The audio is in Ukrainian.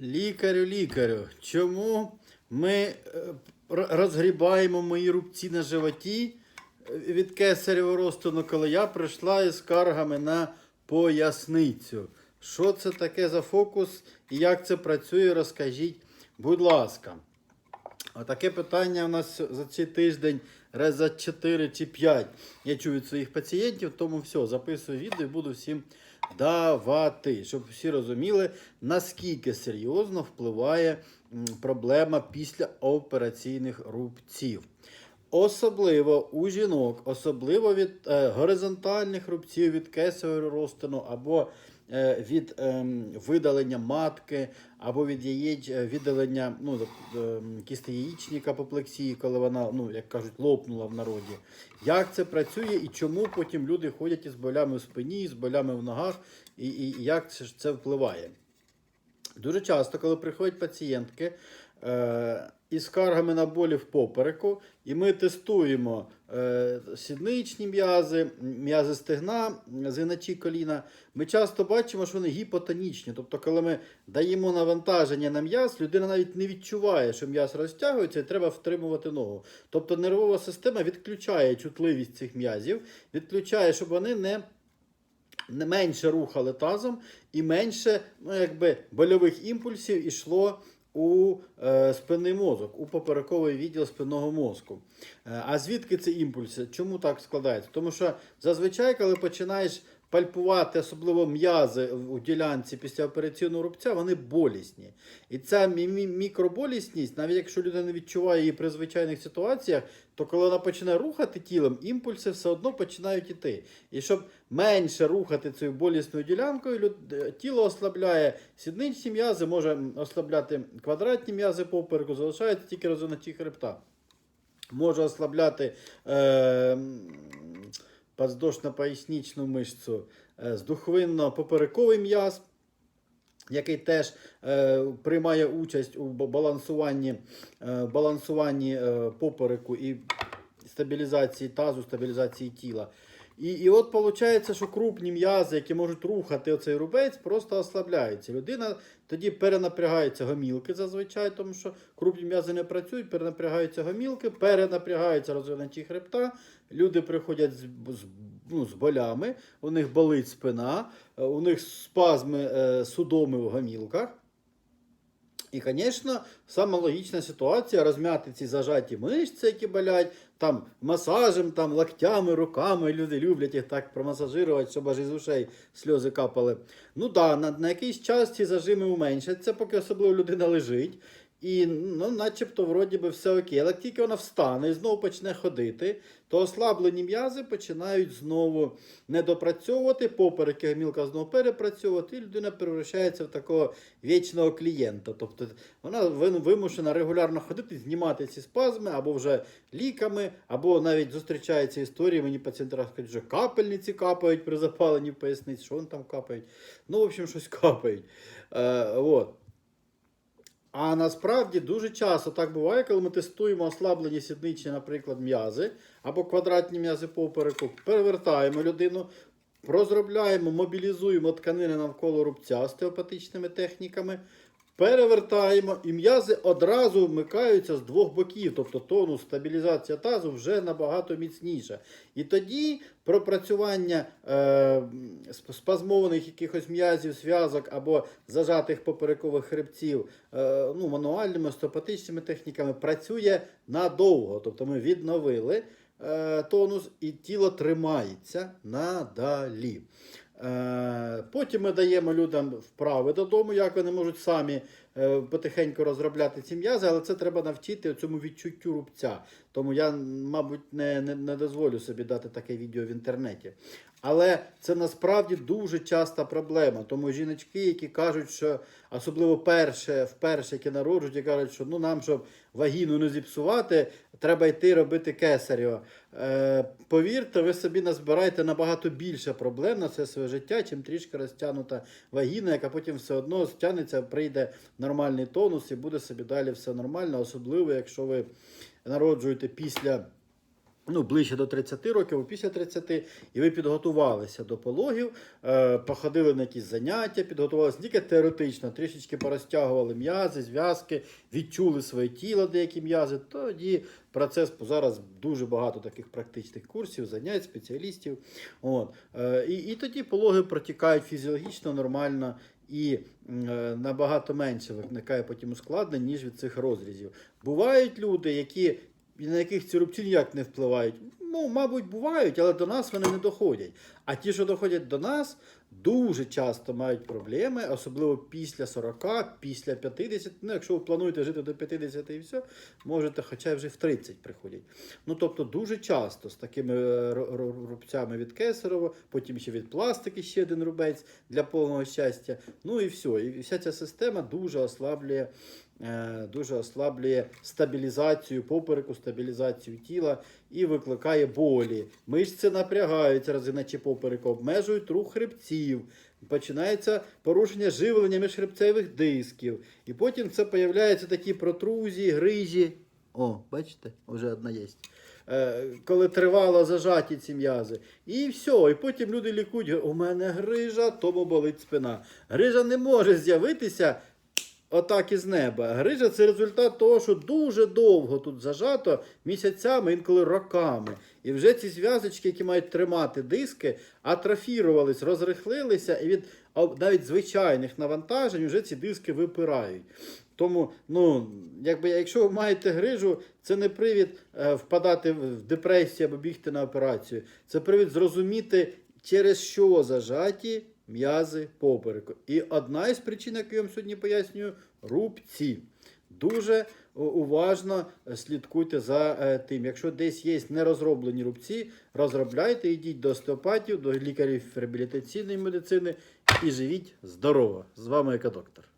Лікарю, лікарю, чому ми е, розгрібаємо мої рубці на животі е, від кесаревого розтину, коли я прийшла із скаргами на поясницю? Що це таке за фокус і як це працює, розкажіть, будь ласка. Отаке питання у нас за цей тиждень раз за 4 чи 5 я чую від своїх пацієнтів, тому все, записую відео і буду всім давати, щоб всі розуміли, наскільки серйозно впливає проблема після операційних рубців. Особливо у жінок, особливо від е, горизонтальних рубців, від кесарю розтину або від ем, видалення матки, або від яєч, е, видалення ну, ем, кісти яєчника коли вона, ну, як кажуть, лопнула в народі. Як це працює і чому потім люди ходять із болями в спині, з болями в ногах, і, і як це, це впливає? Дуже часто, коли приходять пацієнтки е, із скаргами на болі в попереку, і ми тестуємо е, сідничні м'язи, м'язи стегна, згиначі коліна, ми часто бачимо, що вони гіпотонічні. Тобто, коли ми даємо навантаження на м'яз, людина навіть не відчуває, що м'яз розтягується, і треба втримувати ногу. Тобто нервова система відключає чутливість цих м'язів, відключає, щоб вони не не менше рухали тазом і менше ну, якби, больових імпульсів йшло у е, спинний мозок, у поперековий відділ спинного мозку. Е, а звідки ці імпульси? Чому так складається? Тому що зазвичай, коли починаєш пальпувати, особливо м'язи у ділянці після операційного рубця, вони болісні. І ця мі- мі- мікроболісність, навіть якщо людина відчуває її при звичайних ситуаціях, то коли вона починає рухати тілом, імпульси все одно починають іти. І щоб менше рухати цією болісною ділянкою, е, тіло ослабляє сідничні м'язи, може ослабляти квадратні м'язи попереку, залишається тільки розвинуті хребта. Може ослабляти е, м, подвздошно-пояснічну мишцю, е, здухвинно-поперековий м'яз, який теж е, приймає участь у балансуванні, е, балансуванні е, попереку і стабілізації тазу, стабілізації тіла. І, і от виходить, що крупні м'язи, які можуть рухати оцей рубець, просто ослабляються. Людина тоді перенапрягаються гомілки зазвичай, тому що крупні м'язи не працюють, перенапрягаються гомілки, перенапрягаються розвинуті хребта. Люди приходять з, з, ну, з болями, у них болить спина, е, у них спазми е, судоми в гомілках. І, звісно, сама логічна ситуація розм'яти ці зажаті мишці, які болять, там масажем, там локтями, руками. Люди люблять їх так промасажирувати, щоб аж із ушей сльози капали. Ну да, на, на якийсь час ці зажими уменшаться, поки особливо людина лежить. І ну, начебто, вроді би, все окей. Але як тільки вона встане і знову почне ходити, то ослаблені м'язи починають знову недопрацьовувати, попереки гомілка знову перепрацьовувати, і людина перевращається в такого вічного клієнта. Тобто вона вимушена регулярно ходити, знімати ці спазми або вже ліками, або навіть зустрічаються історії. Мені пацієнти кажуть, що капельниці капають при запаленні в поясниці, що вони там капають. Ну, в общем, щось капають. Е, от. А насправді дуже часто так буває, коли ми тестуємо ослаблені сідничні, наприклад, м'язи або квадратні м'язи попереку, перевертаємо людину, розробляємо, мобілізуємо тканини навколо рубця остеопатичними техніками, перевертаємо, і м'язи одразу вмикаються з двох боків, тобто тонус, стабілізація тазу вже набагато міцніша. І тоді пропрацювання е, спазмованих якихось м'язів, зв'язок або зажатих поперекових хребців е, ну, мануальними остеопатичними техніками працює надовго. Тобто ми відновили е, тонус і тіло тримається надалі. Е, Потім ми даємо людям вправи додому, як вони можуть самі е, потихеньку розробляти ці м'язи, але це треба навчити цьому відчуттю рубця. Тому я, мабуть, не, не, не дозволю собі дати таке відео в інтернеті. Але це насправді дуже часта проблема. Тому жіночки, які кажуть, що особливо перше, вперше, які народжують, і кажуть, що ну нам, щоб вагіну не зіпсувати, треба йти робити кесарєво. Е, повірте, ви собі назбираєте набагато більше проблем на це своє життя, чим трішки розтягнута вагіна, яка потім все одно стягнеться, прийде нормальний тонус і буде собі далі все нормально, особливо, якщо ви народжуєте після ну, ближче до 30 років, після 30, і ви підготувалися до пологів, е, походили на якісь заняття, підготувалися тільки теоретично, трішечки порозтягували м'язи, зв'язки, відчули своє тіло, деякі м'язи. Тоді процес зараз дуже багато таких практичних курсів, занять, спеціалістів. От. Е, і, і тоді пологи протікають фізіологічно, нормально. І е, набагато менше виникає потім ускладнень, ніж від цих розрізів. Бувають люди, які і на яких ці рубці ніяк не впливають. Ну, мабуть, бувають, але до нас вони не доходять. А ті, що доходять до нас, дуже часто мають проблеми, особливо після 40, після 50. Ну, якщо ви плануєте жити до 50 і все, можете хоча вже в 30 приходять. Ну, тобто, дуже часто з такими е, ру- ру- рубцями від кесарева, потім ще від пластики ще один рубець для повного щастя. Ну і все. І вся ця система дуже ослаблює е, дуже ослаблює стабілізацію попереку, стабілізацію тіла і викликає болі. Мишці напрягаються розгиначі попереку, обмежують рух хребців. Починається порушення живлення міжхребцевих дисків. І потім це появляються такі протрузії, грижі. О, бачите, вже одна є. Е, коли тривало зажаті ці м'язи. І все. І потім люди лікують. У мене грижа, тому болить спина. Грижа не може з'явитися отак із неба. Грижа це результат того, що дуже довго тут зажато місяцями, інколи роками. І вже ці зв'язочки, які мають тримати диски, атрофірувались, розрихлилися, і від навіть звичайних навантажень вже ці диски випирають. Тому, ну, якби, якщо ви маєте грижу, це не привід е, впадати в депресію або бігти на операцію. Це привід зрозуміти, через що зажаті м'язи попереку. І одна із причин, яку я вам сьогодні пояснюю, рубці. Дуже уважно е, слідкуйте за е, тим. Якщо десь є нерозроблені рубці, розробляйте, йдіть до остеопатів, до лікарів реабілітаційної медицини і живіть здорово. З вами Екодоктор.